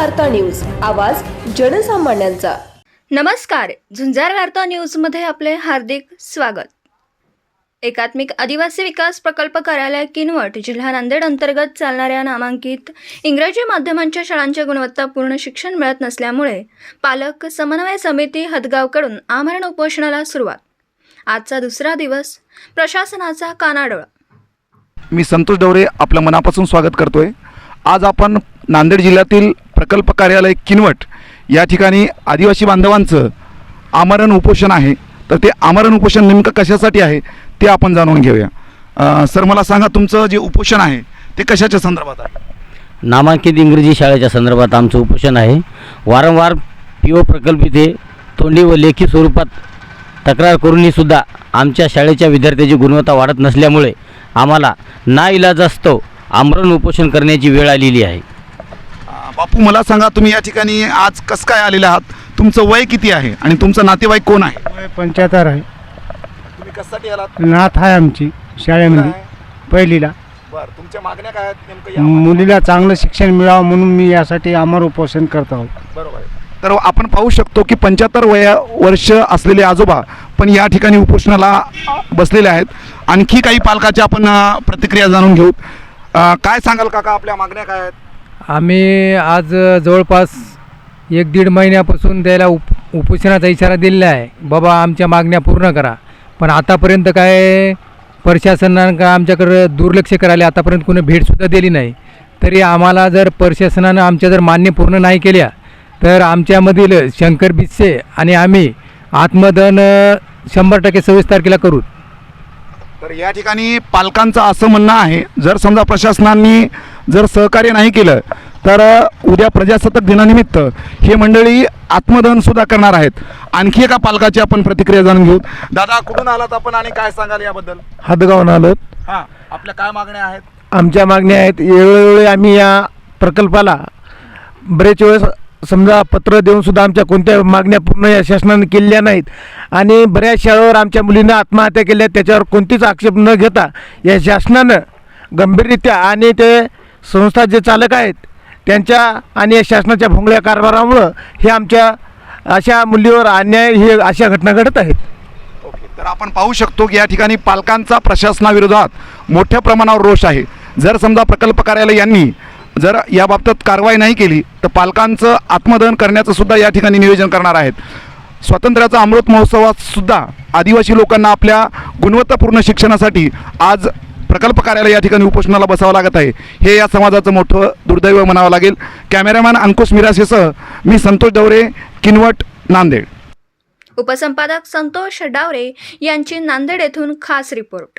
वार्ता न्यूज. आवाज जनसामान्यांचा. नमस्कार. झुंजार वार्ता न्यूजमध्ये आपले हार्दिक स्वागत. एकात्मिक आदिवासी विकास प्रकल्प कार्यालय किनवट जिल्हा नांदेड अंतर्गत चालणाऱ्या नामांकित इंग्रजी माध्यमांच्या शाळांच्या गुणवत्तापूर्ण शिक्षण मिळत नसल्यामुळे पालक समन्वय समिती हदगावकडून आमरण उपोषणाला सुरुवात. आजचा दुसरा दिवस प्रशासनाचा कानाडोळा. मी संतोष डवरे आपलं मनापासून स्वागत करतोय. आज आपण नांदेड जिल्ह्यातील प्रकल्प कार्यालय किनवट या ठिकाणी आदिवासी बांधवांचं आमरण उपोषण आहे. तर ते आमरण उपोषण नेमकं कशासाठी आहे ते आपण जाणून घेऊया. सर मला सांगा तुमचं जे उपोषण आहे ते कशाच्या संदर्भात आहे? नामांकित इंग्रजी शाळेच्या संदर्भात आमचं उपोषण आहे. वारंवार पी ओ प्रकल्प इथे तोंडी व लेखी स्वरूपात तक्रार करूनहीसुद्धा आमच्या शाळेच्या विद्यार्थ्याची गुणवत्ता वाढत नसल्यामुळे आम्हाला ना इलाजास्तव आमरण उपोषण करण्याची वेळ आलेली आहे. बापू मला सांगा तुम्ही या ठिकाणी आज कसं काय आलेले आहात? तुमचं वय किती आहे आणि तुमचं नातेवाईक कोण आहे? वय पंच्याहत्तर आहे. तुम्ही कशासाठी आलात? नाथ आहे आमची शाळेमध्ये पहिलीला. बरं तुमच्या मागण्या काय आहेत? नेमकं मुलीला चांगलं शिक्षण मिळावं म्हणून मी यासाठी अमर उपोषण करत आहोत. बरोबर आहे. तर आपण पाहू शकतो की पंच्याहत्तर वया वर्ष असलेले आजोबा पण या ठिकाणी उपोषणाला बसलेले आहेत. आणखी काही पालकाच्या आपण अ, प्रतिक्रिया जाणून घेऊ. अ, काय सांगाल काका? आपल्या मागण्या काय आहेत? आम्ही आज जवळपास एक दीड महिन्यापासून त्याला उप उपोषणाचा इशारा दिलेला आहे. बाबा आमच्या मागण्या पूर्ण करा. पण आतापर्यंत काय प्रशासनानं का आमच्याकडं दुर्लक्ष करायला आतापर्यंत कोणी भेटसुद्धा दिली नाही. तरी आम्हाला जर प्रशासनानं आमच्या जर मान्य पूर्ण नाही केल्या तर आमच्यामधील शंकर बिस्से आणि आम्ही आत्मदन शंभर टक्के सव्वीस तारखेला करू. तर या ठिकाणी पालकांचं असं म्हणणं आहे जर समजा प्रशासनाने जर सहकार्य नाही केलं तर उद्या प्रजासत्ताक दिनानिमित्त हे मंडळी आत्मदहन सुद्धा करणार आहेत. आणखी एका पालकाची आपण प्रतिक्रिया जाणून घेऊ. दादा कुठून आलात आपण आणि काय सांगाल याबद्दल? हातगावून आलो हां आपल्या काय मागण्या आहेत? आमच्या मागण्या आहेत वेळोवेळी आम्ही या प्रकल्पाला बरेच वेळेस समजा पत्र देऊन सुद्धा आमच्या कोणत्या मागण्या पूर्ण या शासनाने केलेल्या नाहीत. आणि बऱ्याच शाळेवर आमच्या मुलींना आत्महत्या केल्या त्याच्यावर कोणतीच आक्षेप न घेता या शासनानं गंभीररित्या आणि ते संस्था जे चालक आहेत त्यांच्या आणि या शासनाच्या भोंगळ्या कारभारामुळं हे आमच्या अशा मुलीवर अन्याय हे अशा घटना घडत आहेत. ओके तर आपण पाहू शकतो की या ठिकाणी पालकांचा प्रशासनाविरोधात मोठ्या प्रमाणावर रोष आहे. जर समजा प्रकल्प कार्यालय यांनी जर याबाबत कारवाई नाही केली तर पालकांचं आत्मदहन करण्याचं सुद्धा या ठिकाणी नियोजन करणार आहेत. स्वातंत्र्याचा अमृत महोत्सवात सुद्धा आदिवासी लोकांना आपल्या गुणवत्तापूर्ण शिक्षणासाठी आज प्रकल्प कार्यालय या ठिकाणी उपोषणाला बसावं लागत आहे. हे या समाजाचं मोठं दुर्दैव म्हणावं लागेल. कॅमेरामॅन अंकुश मिरासेसह मी संतोष दवरे किनवट नांदेड. उपसंपादक संतोष डावरे यांची नांदेड येथून खास रिपोर्ट.